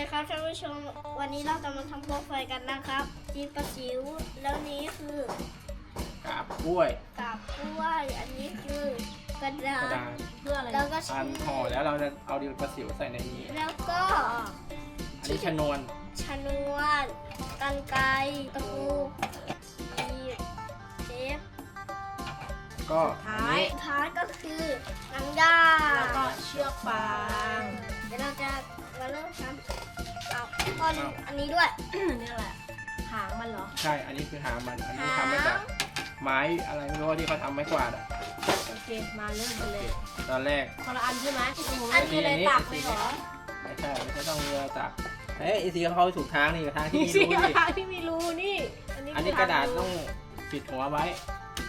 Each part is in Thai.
ชม วันนี้เราจะมาทำโคมไฟกันนะครับจีปลาจิ๋วแล้วนี้คือกาบกล้วย กาบกล้วยอันนี้คือกระดากระษดาษ เพื่ออะไรแล้วก็อัชิ้นนห่อแล้วเราจะเอาดินประสิวใส่ในนี้ แล้วก็อ๋ออันนี้ชนวนชนวนกันไกรตะปู ก็อันนี้สุดท้ายก็คือหนังยาแล้วก็เชือกฟาง เดี๋ยวเราจะมาเริ่มทำเอาก้อนอันนี้ด้วย นี่แหละหางมันเหรอ ใช่ อันนี้คือหางมัน อันนี้หางทำมาจากไม้อะไรไม่รู้ที่เขาทำไม้กวาดอะโอเค มาเริ่มกันเลยตอนแรก คนละอันใช่ไหมโอ้โหอันไม่นี้มีอะไรตักเลยเหรอไม่ใช่ไม่ใช่ต้องเรือจับเอ้ยไอซีเขาถูกทางนี่ทางที่มีมีสีรูนี่ทางที่มีรูนี่ อันนี้อันนี้คืกระดาษทต้องปิดหัวไว้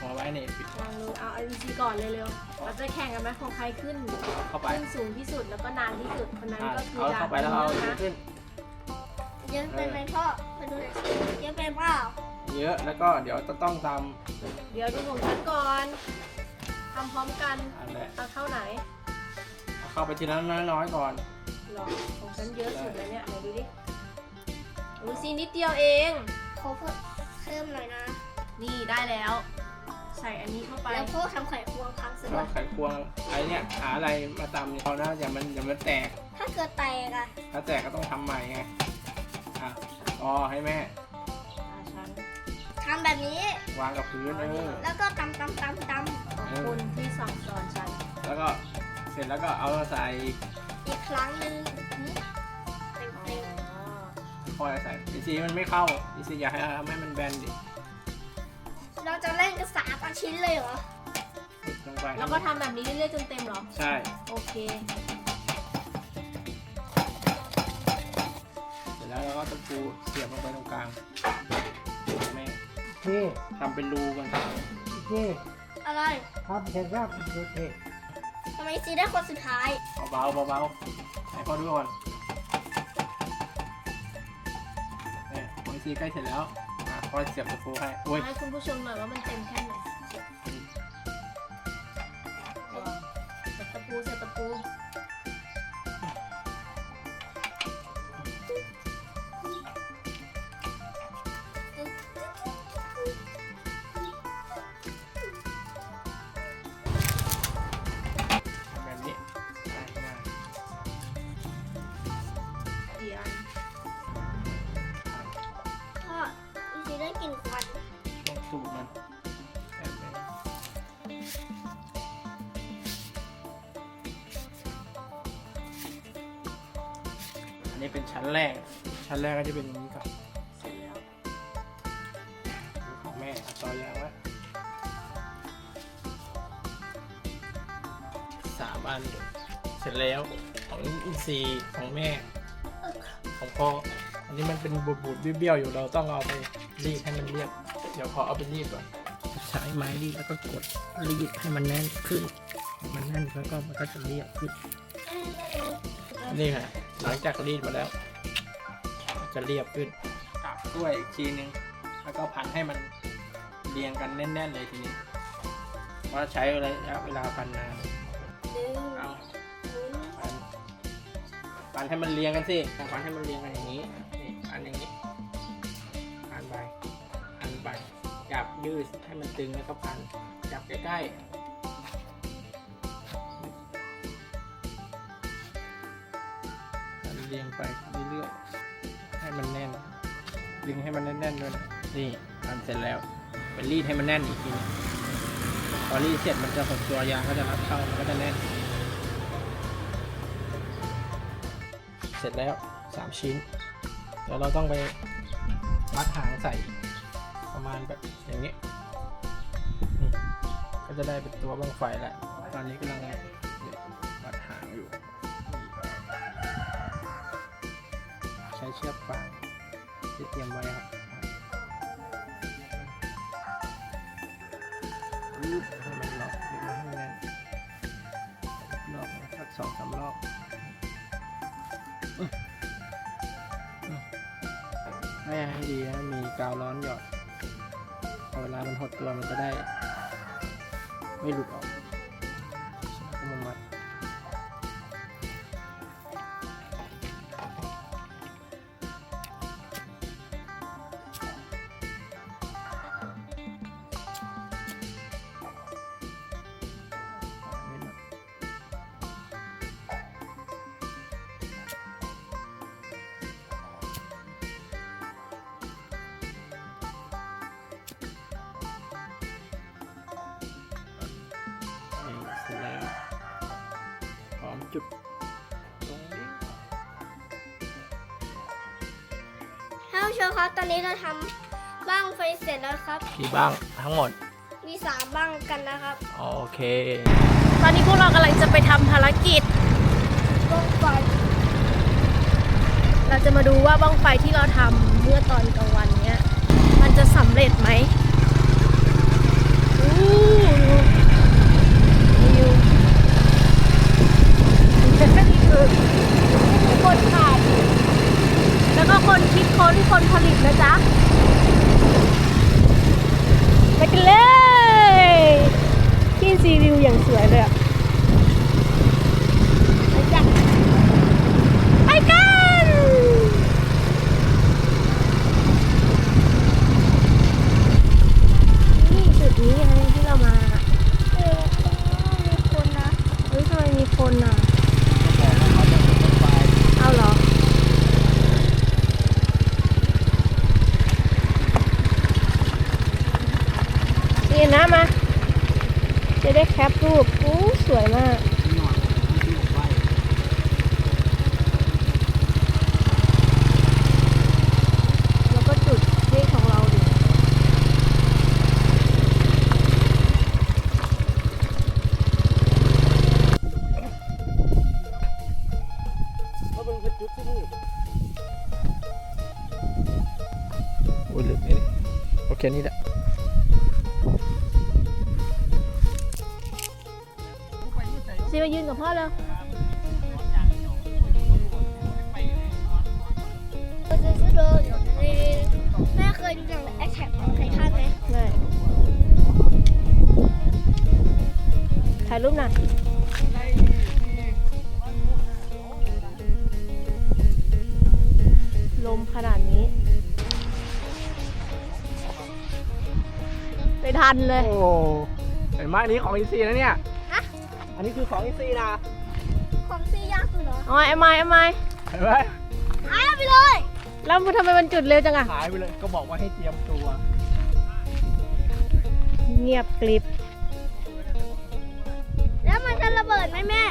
ปิดหัวไว้นี่ปิดวางรูเอาอันซีก่อนเลยเร็วเราจะแข่งกันไหมของใครขึ้นเข้าไปขึ้นสูงที่สุดแล้วก็นานที่สุดคนนั้นอะก็คือเอาจะเข้าไปแล้วเอานะขึ้น เยอะไปไหมพ่อมาดูหน่อยสิเยอะไปเปล่าเยอะแล้วก็เดี๋ยวจะต้องตเดี๋ยวดูของฉันก่อนทำพร้อมกันำอันแรกเอาเข้าไหนเอาเข้าไปทีละน้อยๆก่อน หรอของฉันเยอะสุดแล้วเนี่ยไหนดูดิดูซีนิดเดียวเอง ขอเพิ่มเพิ่มหน่อยนะ นี่ได้แล้ว ใส่อันนี้เข้าไปแล้วพ่อทำไข่ควงครั้งสุดก็ไขควงไอเนี่ยหาอะไรมาตำเนี่ยเขานะอย่ามันอย่ามันแตก ถ้าเกิดแตกอะถ้าแตกก็ต้องทำใหม่ไงอะอ๋อให้แม่อ่าฉันทำแบบนี้ วางกับพื้นเออแล้วก็ตำตำตำตขอบคุณที่สั่งสอนฉันแล้วก็เสร็จแล้วก็เอามาใส่ำอีกครั้งหนึ่งเต็มอ๋เต็มอคอยใส่อีซีมันไม่เข้าอีซีอยากให้ทำให้มันแบนดิเรา จะเล่นกันสามอาชิ้นเลยเหรอปิดลงไปแล้วก็ทำแบบนี้เรื่อยๆจนเต็มเหรอ ใช่ โอเค เสร็จแล้วเราก็ตะปูเสียบลงไปตรงกลางแม่นี่ทำเป็นรูก่อนนี่อะไรทำเสร็จแล้วดูสิทำไมซีได้คนสุดท้าย เบาๆเบาๆให้พ่อดูก่อนเนี่ยพออีซีใกล้เสร็จแล้ว อะพ่อเสียบตะปูให้โอ้ย ให้คุณผู้ชมหน่อยว่ามันเต็มแค่ไหน นี้เป็นชั้นแรกชั้นแรกก็จะเป็นอย่างนี้ก่อนเสร็จแล้วของแม่ต่อยางไว้สามอันเสร็จแล้วของอินซีของแม่ ของพ่ออันนี้มันเป็นบดบูดๆเบี้ยวๆอยู่เราต้องเอาไปรีดให้มันเรียบ เดี๋ยวขอเอาไปรีดก่อนใช้ไม้รีดแล้วก็กดรีดให้มันแน่นขึ้น มันแน่นแล้วก็มันก็จะเรียบขึ้นนี่ค่ะ หลังจากรีดมาแล้ว จะเรียบขึ้นกลับด้วยอีกทีนึง แล้วก็พันให้มันเรียงกันแน่น ๆ เลยทีนี้เพราะใช้ระยะเวลาพันนานเอาพันพันให้มันเรียงกันสิพันให้มันเรียงกันอย่างนี้นี่พันอย่างนี้พันไปพันไปจับยืดให้มันตึงแล้วก็พันจับใกล้ๆ เรียงไปเรื่อยๆให้มันแน่น ดึงให้มันแน่นๆด้วยนะนี่ทำเสร็จแล้วไปรีดให้มันแน่นอีกทีนึงพอรีดเสร็จมันจะหดตัวยางก็จะรัดเข้ามันก็จะแน่น เสร็จแล้วสามชิ้นเดี๋ยวเราต้องไปมัดหางใส่ประมาณแบบอย่างนี้ นี่ ก็จะได้เป็นตัวบางไฟแล้ว ตอนนี้กำลัง เชือกฟางที่เตรียมไว้ครับยึดให้มันล็อกยึดให้มันแน่นรอบสักสองสามรอบไม่ให้ดีนะมีกาวร้อนหยอดพอเวลามันหดตัวมันจะได้ ไม่หลุดออก จุดตรงนี้ท่านผู้ชมครับ ตอนนี้เราทำบ้างไฟเสร็จแล้วครับ กี่บ้างทั้งหมด มีสามบ้างกันนะครับโอเค ตอนนี้พวกเรากำลังจะไปทำภารกิจ บ้างไฟเราจะมาดูว่าบ้างไฟที่เราทำเมื่อตอนกลางวันเนี้ย มันจะสำเร็จไหมอู้ดู นี่คือคนขายแล้วก็คนคิดค้นคนผลิตนะจ๊ะ ไปกันเลยที่ซีวิวอย่างสวยเลยอะไปจ้ะไปกัน นี่จุดนี้ไงที่เรามา เออมีคนนะ เฮ้ยทำไมมีคนอะ เอาเหรอ นี่นะมา จะได้แคปรูปอู้สวยมาก แล้วก็จุดเลขของเราดิ เพราะมันเป็นจุดที่ มืดโอ้ยลืมนี่โอเคนี่แหละ รูปหน่อยลมขนาดนี้ ไปทันเลย โอ้เห็นไหมอันนี้ของอีซีนะเนี่ยอันนี้คือของอีซีนะ ของซียากสุดเหรอเอาไอ้ไม้ไอ้ไม้เห็นไหมหายไปเลยแล้วมันทำไมมันจุดเร็วจังอะหายไปเลย ก็บอกว่าให้เตรียมตัว เงียบกริบ แล้วมันจะระเบิดไหมแม่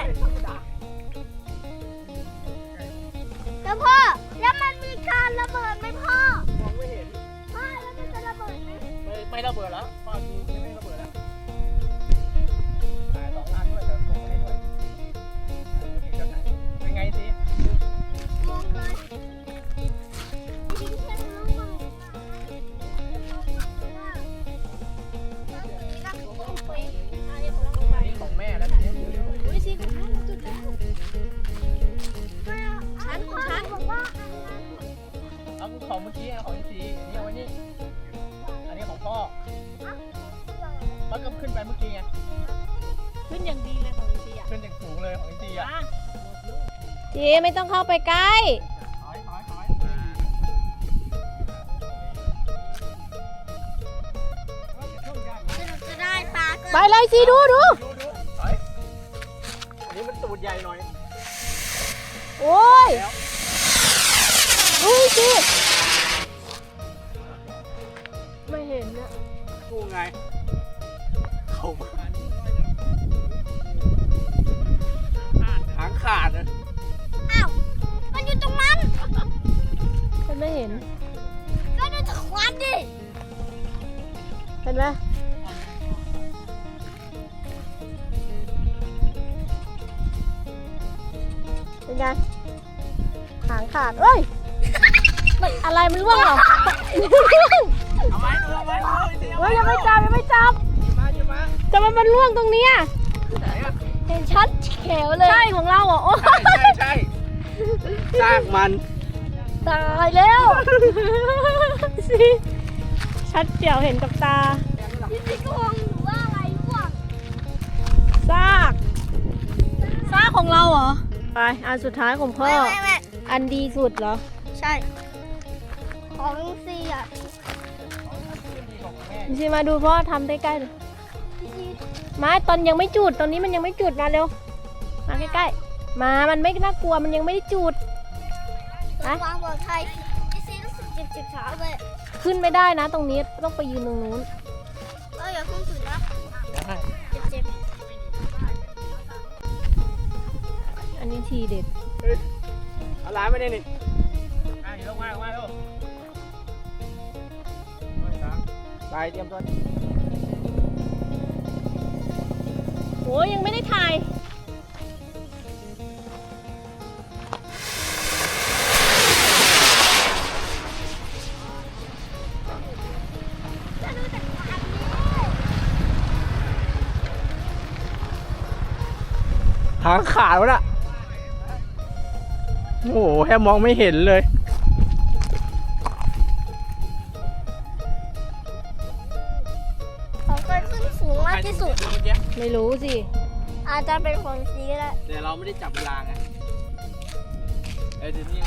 แล้วพ่อ แล้วมันมีการระเบิดไหมพ่อ มองไม่เห็น พ่อแล้วมันจะระเบิดไหมไม่ไม่ระเบิดแล้วพอดูไม่ไม่ระเบิดแล้วถ่ายสองอันด้วยเดี๋ยวส่งให้ด้วยเป็นไงสิมองเลย ของเมื่อกี้ไงของอีซีอันนี้เอาไว้นี่ อันนี้ของพ่อมันก็ขึ้นไปเมื่อกี้ไง ขึ้นอย่างดีเลยของซีอะขึ้นอย่างสูงเลยของอีซีอะจีไม่ต้องเข้าไปใกล้ถอยถอยถอยจะได้ปลาก็ไปเลยซีดูดูดูดูถอยอันนี้มันตูดใหญ่หน่อย โอ้ยแล้ เห็นไหมเป็นไงหางขาดเอ้ยมันอะไรมันร่วงเหรอเอาไม้ดูเอาไม้ดูเอาเฮ้ไม้ยยังไม่จับยังไม่จับมาอยู่มาจะมันมันร่วงตรงเนี้ยไหนอะเห็นชัดเขวเลยใช่ของเราเหรอโอ้ใช่ใช่ใช่ซากมันตายแล้วสิ ชัดเจียวเห็นกับตาพี่พี่ก็มองอยู่ว่าอะไรร่วงซากซากของเราเหรอ ไป อันสุดท้ายของพ่อไม่ไม่ไม่อันดีสุดเหรอ ใช่ ของซีอะชิมาดูพ่อทำใกล้ๆเลยพี่ซีมาตอนยังไม่จุด ตอนนี้มันยังไม่จุดมาเร็ว มาใกล้ๆ มา มันไม่น่ากลัว มันยังไม่ได้จุดเพื่อความปลอดภัยพี่ซีรู้สึกเจ็บเจ็บเท้าเลย ขึ้นไม่ได้นะตรงนี้ต้องไปยืนตรงนู้นเอออย่าเพิ่งตื่นนะได้เจ็บเจ็บอันนี้ทีเด็ดเอาหลานมาเนี่ยนี่ไปลงมาลงมาลูกไปเตรียมตัวโอ้ยยังไม่ได้ถ่ายางขาดวะน่ะโอ้โหแทบมองไม่เห็นเลยเขาเคยขึ้นสูงมากที่สุดไม่รู้สิ อาจจะเป็นคนซีก็ได้แต่เราไม่ได้จับเวลาไงเอ้ยเดี๋ยวนี้